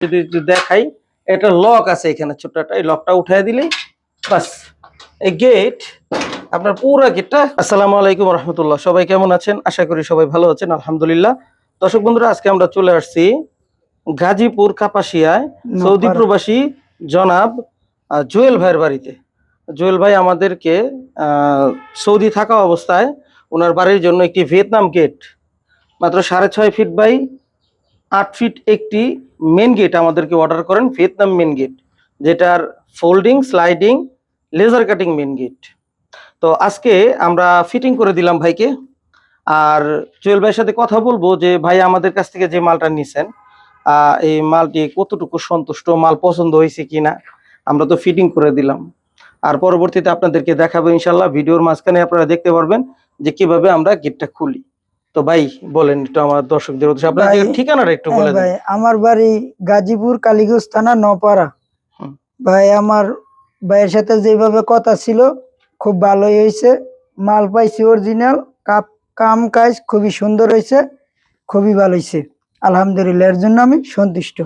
যদি দেখাই এটা লক আছে এখানে ছোট্ট একটা এই লকটা উঠাই দিলেই বাস। এই গেট আপনার পুরো গেটটা আসসালামু আলাইকুম রহমতুল্লাহ সবাই কেমন আছেন? আশা করি সবাই ভালো আছেন আলহামদুলিল্লাহ। দর্শক বন্ধুরা আজকে আমরা চলে আসছি গাজীপুর কাপাসিয়ায় সৌদি প্রবাসী জনাব জুয়েল ভাইয়ের বাড়িতে। জুয়েল ভাই আমাদেরকে আহ, সৌদি থাকা অবস্থায় ওনার বাড়ির জন্য একটি ভিয়েতনাম গেট মাত্র সাড়ে ছয় ফিট বাই আট ফিট একটি মেন গেট আমাদেরকে অর্ডার করেন ভিয়েতনাম মেন গেট যেটার folding sliding laser cutting main gate তো আজকে আমরা ফিটিং করে দিলাম ভাইকে। আর জুয়েল ভাইয়ের সাথে কথা বলব যে, ভাই আমাদের কাছ থেকে যে মালটা নিছেন এই মালটি কতটুকু সন্তুষ্ট, মাল পছন্দ হয়েছে কিনা, আমরা তো ফিটিং করে দিলাম। আর পরবর্তীতে আপনাদেরকে দেখাবো ইনশাল্লাহ, ভিডিওর মাঝখানে আপনারা দেখতে পারবেন যে কীভাবে আমরা গেটটা খুলি। তো ভাই বলেন একটু আমার দর্শকদের উদ্দেশ্যে। আপনার ঠিকানাটা একটু হ্যাঁ দেন। ভাই আমার বাড়ি গাজীপুর কালীগঞ্জ থানা নপাড়া। ভাই আমার ভাইয়ের সাথে যেভাবে কথা ছিল খুব ভালোই হয়েছে। মাল পাইছি অরিজিনাল কাপ কাম কাজ খুবই সুন্দর হয়েছে খুবই ভালো হয়েছে। আলহামদুলিল্লাহ এর জন্য আমি সন্তুষ্ট।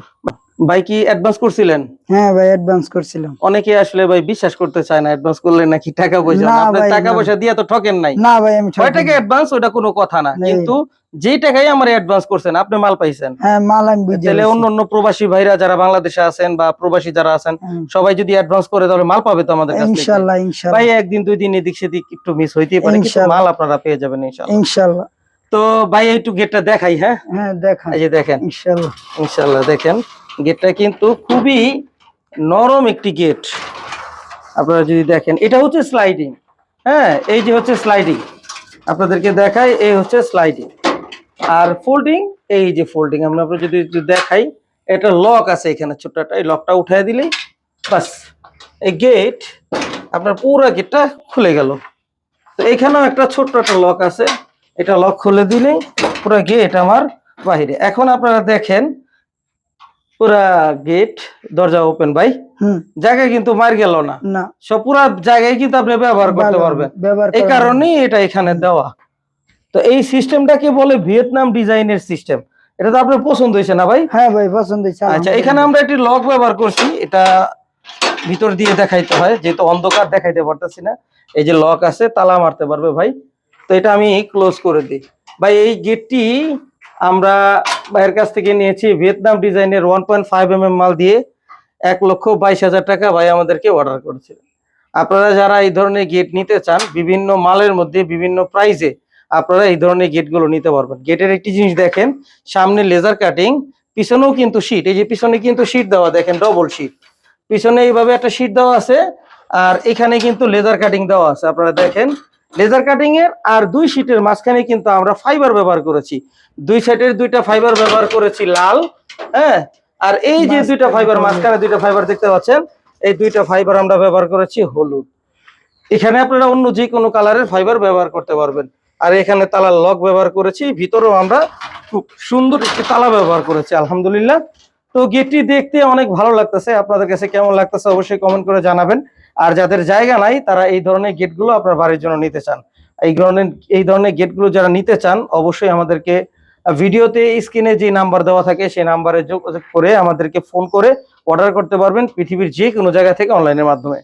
ভাই কি অ্যাডভান্স করছিলেন? হ্যাঁ ভাই অ্যাডভান্স করছিলাম। অনেকে আসলে ভাই বিশ্বাস করতে চায় না অ্যাডভান্স করলে নাকি টাকা পয়সা। না আপনি টাকা পয়সা দিয়ে তো ঠকেন নাই। না ভাই আমি ছয় টাকা অ্যাডভান্স ওটা কোনো কথা না। কিন্তু যেই টাকাই আমার অ্যাডভান্স করছেন আপনি মাল পাইছেন। হ্যাঁ মাল আমি বুঝে তাহলে অন্য অন্য প্রবাসী ভাইরা যারা বাংলাদেশে আছেন বা প্রবাসী যারা আছেন সবাই যদি অ্যাডভান্স করে তাহলে মাল পাবে তো আমাদের কাছ থেকে। ইনশাল্লাহ ইনশাল্লাহ। ভাই একদিন দুই দিন এদিক সেদিক একটু মিস হইতেই পারে কিন্তু মাল আপনারা পেয়ে যাবেন ইনশাআল্লাহ ইনশাল্লাহ। তো ভাই একটু গেটটা দেখাই হ্যাঁ? হ্যাঁ দেখা এই যে দেখেন। ইনশাল্লাহ। ইনশাআল্লাহ দেখেন। গেটটা কিন্তু খুবই নরম একটি গেট। আপনারা যদি দেখেন, এটা হচ্ছে স্লাইডিং হ্যাঁ এই যে হচ্ছে স্লাইডিং আপনাদেরকে দেখাই, এই হচ্ছে স্লাইডিং আর ফোল্ডিং এই যে ফোল্ডিং আমরা যদি দেখাই, এটা লক আছে এখানে ছোট্ট একটা, এই লকটা উঠাই দিলেই বাস। এই গেট আপনার পুরো গেটটা খুলে গেল। তো এখানেও একটা ছোট্ট একটা লক আছে। এটা লক খুলে দিলেই পুরো গেট আমার বাহিরে। এখন আপনারা দেখেন পুরা গেট দরজা ওপেন ভাই? কিন্তু মার গেল না। সব পুরা জায়গায় কিন্তু আপনি ব্যবহার করতে পারবেন। এই কারণেই এটা এখানে দেওয়া। তো এই সিস্টেমটাকে বলে? ভিয়েতনাম ডিজাইনের সিস্টেম এটা তো আপনার পছন্দ হয়েছে না ভাই? হ্যাঁ ভাই পছন্দ হয়েছে আচ্ছা এখানে আমরা একটি লক ব্যবহার করছি। এটা ভিতর দিয়ে দেখাইতে হয় যেহেতু অন্ধকার দেখাইতে পারতেছি না। এই যে লক আছে তালা মারতে পারবে ভাই। তো এটা আমি ক্লোজ করে দিই। ভাই এই গেটটি আমরা ভাইয়ের কাছ থেকে নিয়েছি ভিয়েতনাম ডিজাইনের ওয়ান পয়েন্ট ফাইভ এম মাল দিয়ে এক লক্ষ বাইশ হাজার টাকা ভাই আমাদেরকে অর্ডার করেছিলেন। আপনারা যারা এই ধরনের গেট নিতে চান, বিভিন্ন মালের মধ্যে, বিভিন্ন প্রাইজে আপনারা এই ধরনের গেটগুলো নিতে পারবেন। গেটের একটি জিনিস দেখেন, সামনে লেজার কাটিং পিছনেও কিন্তু শীট এই যে পিছনে কিন্তু শীট দেওয়া, দেখেন ডবল শীট পিছনে এইভাবে একটা শীট দেওয়া আছে, আর এখানে কিন্তু লেজার কাটিং দেওয়া আছে। আপনারা দেখেন লেজার কাটিং এর আর দুই শীটের মাঝখানে কিন্তু আমরা ফাইবার ব্যবহার করেছি। দুই সাইডের দুইটা ফাইবার ব্যবহার করেছি লাল হ্যাঁ? আর এই যে দুইটা ফাইবার মাঝখানে দুইটা ফাইবার দেখতে পাচ্ছেন এই দুইটা ফাইবার আমরা ব্যবহার করেছি হলুদ। এখানে আপনারা অন্য যে কোনো কালারের ফাইবার ব্যবহার করতে পারবেন। আর এখানে তালার লক ব্যবহার করেছি ভিতরেও আমরা খুব সুন্দর একটি তালা ব্যবহার করেছি আলহামদুলিল্লাহ। তো গেটটি দেখতে অনেক ভালো লাগতেছে। আপনাদের কাছে কেমন লাগতেছে অবশ্যই কমেন্ট করে জানাবেন। আর যাদের জায়গা নাই, তারা এই ধরনের গেটগুলো আপনার বাড়ির জন্য নিতে চান। এই ধরনের এই ধরনের গেটগুলো যারা নিতে চান, অবশ্যই আমাদেরকে ভিডিওতে স্ক্রিনে যে নাম্বার দেওয়া থাকে, সেই নাম্বারে যোগাযোগ করে আমাদেরকে ফোন করে অর্ডার করতে পারবেন পৃথিবীর যে কোনো জায়গা থেকে অনলাইনের মাধ্যমে।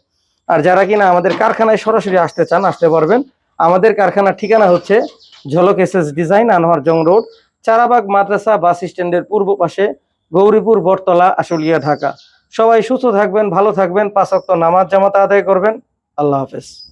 আর যারা কিনা আমাদের কারখানায় সরাসরি আসতে চান, আসতে পারবেন। আমাদের কারখানার ঠিকানা হচ্ছে Jhalak S S design, Anwar Jang road, Charabag মাদ্রাসা বাস স্ট্যান্ডের পূর্ব পাশে গৌরীপুর বটতলা, আশুলিয়া, ঢাকা। সবাই সুস্থ থাকবেন ভালো থাকবেন পাঁচাত্তর নামাজ জামাত আদায় করবেন। আল্লাহ হাফেজ।